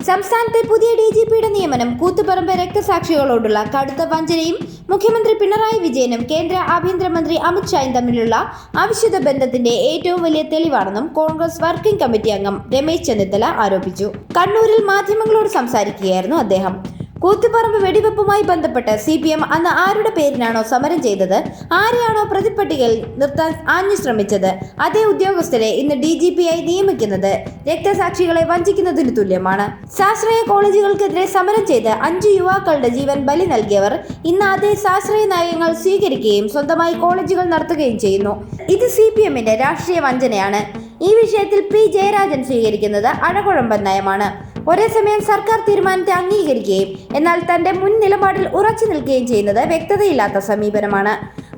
സംസ്ഥാനത്തെ പുതിയ D G പിയുടെ നിയമനം കൂത്തുപറമ്പ് രക്തസാക്ഷികളോടുള്ള കടുത്ത വഞ്ചനയും മുഖ്യമന്ത്രി പിണറായി വിജയനും കേന്ദ്ര ആഭ്യന്തരമന്ത്രി അമിത്ഷായും തമ്മിലുള്ള അവിശുദ്ധ ബന്ധത്തിന്റെ ഏറ്റവും വലിയ തെളിവാണെന്നും കോൺഗ്രസ് വർക്കിംഗ് കമ്മിറ്റി അംഗം രമേശ് ചെന്നിത്തല ആരോപിച്ചു. കണ്ണൂരിൽ മാധ്യമങ്ങളോട് സംസാരിക്കുകയായിരുന്നു അദ്ദേഹം. കൂത്തുപറമ്പ് വെടിവെപ്പുമായി ബന്ധപ്പെട്ട് സി പി എം അന്ന് ആരുടെ പേരിനാണോ സമരം ചെയ്തത്? ആരെയാണോ പ്രതിപ്പട്ടികയിൽ നിർത്താൻ ആഞ്ഞു ശ്രമിച്ചത്. അതേ ഉദ്യോഗസ്ഥരെ ഇന്ന് ഡി ജി പി ആയി നിയമിക്കുന്നത്. രക്തസാക്ഷികളെ വഞ്ചിക്കുന്നതിന് തുല്യമാണ്. സാശ്രയ കോളേജുകൾക്കെതിരെ സമരം ചെയ്ത് അഞ്ചു യുവാക്കളുടെ ജീവൻ ബലി നൽകിയവർ ഇന്ന് അതേ സാശ്രയ നയങ്ങൾ സ്വീകരിക്കുകയും സ്വന്തമായി കോളേജുകൾ നടത്തുകയും ചെയ്യുന്നു. ഇത് സി പി എമ്മിന്റെ രാഷ്ട്രീയ വഞ്ചനയാണ്. ഈ വിഷയത്തിൽ പി ജയരാജൻ സ്വീകരിക്കുന്നത് അഴകുഴമ്പൻ നയമാണ്. ഒരേ സമയം സർക്കാർ തീരുമാനത്തെ അംഗീകരിക്കുകയും എന്നാൽ തന്റെ മുൻ നിലപാടിൽ ഉറച്ചു നിൽക്കുകയും ചെയ്യുന്നത് വ്യക്തതയില്ലാത്ത സമീപനമാണ്.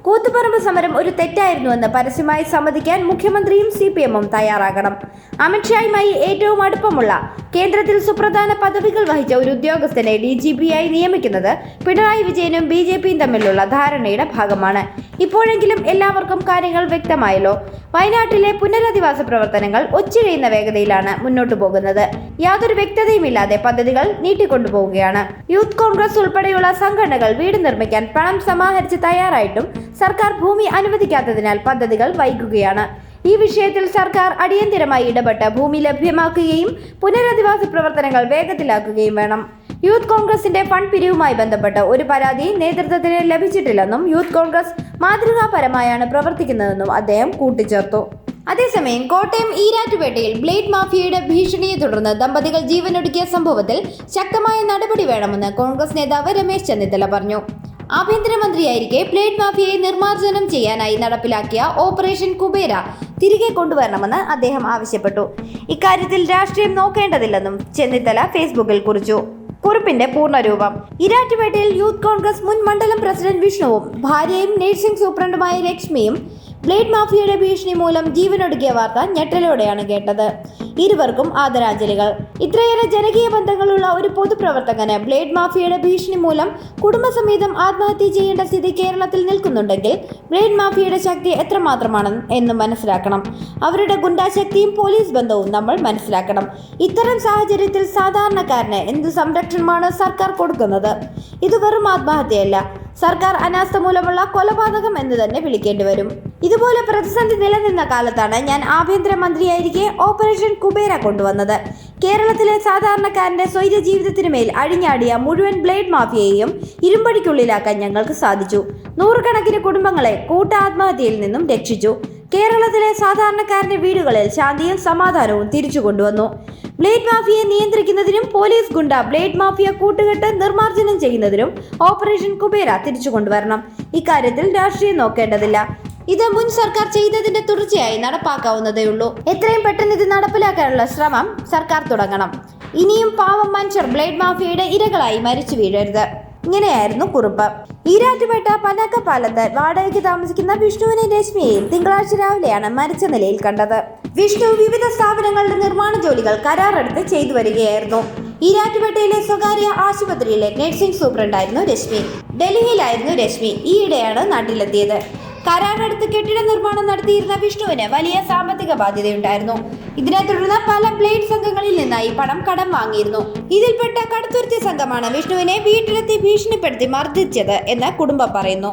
കൂത്തുപറമ്പ് സമരം ഒരു തെറ്റായിരുന്നുവെന്ന് പരസ്യമായി സമ്മതിക്കാൻ മുഖ്യമന്ത്രിയും സി പി എമ്മും തയ്യാറാകണം. അമിത്ഷായുമായി ഏറ്റവും അടുപ്പമുള്ള കേന്ദ്രത്തിൽ സുപ്രധാന പദവികൾ വഹിച്ച ഒരു ഉദ്യോഗസ്ഥനെ ഡി ജി പി ആയി നിയമിക്കുന്നത് പിണറായി വിജയനും ബി ജെ പിയും തമ്മിലുള്ള ധാരണയുടെ ഭാഗമാണ്. ഇപ്പോഴെങ്കിലും എല്ലാവർക്കും കാര്യങ്ങൾ വ്യക്തമായല്ലോ. വയനാട്ടിലെ പുനരധിവാസ പ്രവർത്തനങ്ങൾ ഒച്ചിഴയുന്ന വേഗതയിലാണ് മുന്നോട്ടു പോകുന്നത്. യാതൊരു വ്യക്തതയുമില്ലാതെ പദ്ധതികൾ നീട്ടിക്കൊണ്ടുപോവുകയാണ്. യൂത്ത് കോൺഗ്രസ് ഉൾപ്പെടെയുള്ള സംഘടനകൾ വീട് നിർമ്മിക്കാൻ പണം സമാഹരിച്ച് തയ്യാറായിട്ടും സർക്കാർ ഭൂമി അനുവദിക്കാത്തതിനാൽ പദ്ധതികൾ വൈകുകയാണ്. ഈ വിഷയത്തിൽ സർക്കാർ അടിയന്തിരമായി ഇടപെട്ട് ഭൂമി ലഭ്യമാക്കുകയും പുനരധിവാസ പ്രവർത്തനങ്ങൾ വേഗത്തിലാക്കുകയും വേണം. യൂത്ത് കോൺഗ്രസിന്റെ ഫണ്ട് പിരിവുമായി ബന്ധപ്പെട്ട് ഒരു പരാതി നേതൃത്വത്തിന് ലഭിച്ചിട്ടില്ലെന്നും യൂത്ത് കോൺഗ്രസ് മാതൃകാപരമായാണ് പ്രവർത്തിക്കുന്നതെന്നും അദ്ദേഹം കൂട്ടിച്ചേർത്തു. അതേസമയം കോട്ടയം ഈരാറ്റുപേട്ടയിൽ ബ്ലേഡ് മാഫിയയുടെ ഭീഷണിയെ തുടർന്ന് ദമ്പതികൾ ജീവനൊടുക്കിയ സംഭവത്തിൽ ശക്തമായ നടപടി വേണമെന്ന് കോൺഗ്രസ് നേതാവ് രമേശ് ചെന്നിത്തല പറഞ്ഞു. ആഭ്യന്തരമന്ത്രിയായിരിക്കെ ബ്ലേഡ് മാഫിയയെ നിർമ്മാർജനം ചെയ്യാനായി നടപ്പിലാക്കിയ ഓപ്പറേഷൻ കുബേര തിരികെ കൊണ്ടുവരണമെന്ന് അദ്ദേഹം ആവശ്യപ്പെട്ടു. ഇക്കാര്യത്തിൽ രാഷ്ട്രീയം നോക്കേണ്ടതില്ലെന്നും ചെന്നിത്തല ഫേസ്ബുക്കിൽ കുറിച്ചു. കുറിപ്പിന്റെ പൂർണരൂപം. ഇരാറ്റുപേട്ടയിൽ യൂത്ത് കോൺഗ്രസ് മുൻ മണ്ഡലം പ്രസിഡന്റ് വിഷ്ണുവും ഭാര്യയും നഴ്സിംഗ് സൂപ്രണ്ടുമായ ലക്ഷ്മിയും ബ്ലേഡ് മാഫിയയുടെ ഭീഷണി മൂലം ജീവനൊടുക്കിയ വാർത്ത ഞെട്ടലോടെയാണ് കേട്ടത്. ഇരുവർക്കും ആദരാഞ്ജലികൾ. ഇത്രയേറെ ജനകീയ ബന്ധങ്ങളുള്ള ഒരു പൊതുപ്രവർത്തകന് ബ്ലേഡ് മാഫിയയുടെ ഭീഷണി മൂലം കുടുംബസമേതം ആത്മഹത്യ ചെയ്യേണ്ട സ്ഥിതി കേരളത്തിൽ നിൽക്കുന്നുണ്ടെങ്കിൽ ബ്ലേഡ് മാഫിയയുടെ ശക്തി എത്രമാത്രമാണ് എന്ന് മനസ്സിലാക്കണം. അവരുടെ ഗുണ്ടാശക്തിയും പോലീസ് ബന്ധവും നമ്മൾ മനസ്സിലാക്കണം. ഇത്തരം സാഹചര്യത്തിൽ സാധാരണക്കാരന് എന്ത് സംരക്ഷണമാണ് സർക്കാർ കൊടുക്കുന്നത്? ഇത് വെറും ആത്മഹത്യയല്ല. സർക്കാർ അനാസ്ഥ മൂലമുള്ള കൊലപാതകം എന്ന് തന്നെ വിളിക്കേണ്ടി വരും. ഇതുപോലെ പ്രതിസന്ധി നിലനിന്ന കാലത്താണ് ഞാൻ ആഭ്യന്തരമന്ത്രിയായിരിക്കെ ഓപ്പറേഷൻ കുബേര കൊണ്ടുവന്നത്. കേരളത്തിലെ സാധാരണക്കാരന്റെ സ്വൈര്യ ജീവിതത്തിന് മേൽ അഴിഞ്ഞാടിയ മുഴുവൻ ബ്ലേഡ് മാഫിയയെയും ഇരുമ്പടിക്കുള്ളിലാക്കാൻ ഞങ്ങൾക്ക് സാധിച്ചു. നൂറുകണക്കിന് കുടുംബങ്ങളെ കൂട്ടാത്മഹത്യയിൽ നിന്നും രക്ഷിച്ചു. കേരളത്തിലെ സാധാരണക്കാരന്റെ വീടുകളിൽ ശാന്തിയും സമാധാനവും തിരിച്ചു കൊണ്ടുവന്നു. ബ്ലേഡ് മാഫിയയെ നിയന്ത്രിക്കുന്നതിനും പോലീസ് ഗുണ്ട ബ്ലേഡ് മാഫിയ കൂട്ടുകെട്ട് നിർമ്മാർജനം ചെയ്യുന്നതിനും ഓപ്പറേഷൻ കുബേര തിരിച്ചു കൊണ്ടുവരണം. ഇക്കാര്യത്തിൽ രാഷ്ട്രീയം നോക്കേണ്ടതില്ല. ഇത് മുൻ സർക്കാർ ചെയ്തതിന്റെ തുടർച്ചയായി നടപ്പാക്കാവുന്നതേയുള്ളൂ എത്രയും പെട്ടെന്ന് ഇത് നടപ്പിലാക്കാനുള്ള ശ്രമം സർക്കാർ തുടങ്ങണം. ഇനിയും പാവം മനുഷ്യർ ബ്ലേഡ് മാഫിയയുടെ ഇരകളായി മരിച്ചു വീഴരുത്. ഇങ്ങനെയായിരുന്നു കുറിപ്പ്. ഈരാറ്റുപേട്ട പനക്കപ്പാലത്ത് വാടകയ്ക്ക് താമസിക്കുന്ന വിഷ്ണുവിനെ രശ്മിയെയും തിങ്കളാഴ്ച രാവിലെയാണ് മരിച്ച നിലയിൽ കണ്ടത്. വിഷ്ണു വിവിധ സ്ഥാപനങ്ങളുടെ നിർമ്മാണ ജോലികൾ കരാറെടുത്ത് ചെയ്തു വരികയായിരുന്നു. ഈരാറ്റുപേട്ടയിലെ സ്വകാര്യ ആശുപത്രിയിലെ നഴ്സിംഗ് സൂപ്രണ്ടായിരുന്നു രശ്മി. ഡൽഹിയിലായിരുന്നു രശ്മി. ഈയിടെയാണ് നാട്ടിലെത്തിയത്. കരാറെടുത്ത് കെട്ടിട നിർമ്മാണം നടത്തിയിരുന്ന വിഷ്ണുവിന് വലിയ സാമ്പത്തിക ബാധ്യതയുണ്ടായിരുന്നു. ഇതിനെ തുടർന്ന് പല ബ്ലേഡ് സംഘങ്ങളിൽ നിന്നായി പണം കടം വാങ്ങിയിരുന്നു. ഇതിൽപ്പെട്ട കടുത്തുരുത്തി സംഘമാണ് വിഷ്ണുവിനെ വീട്ടിലെത്തി ഭീഷണിപ്പെടുത്തി മർദ്ദിച്ചത് എന്ന് കുടുംബം പറയുന്നു.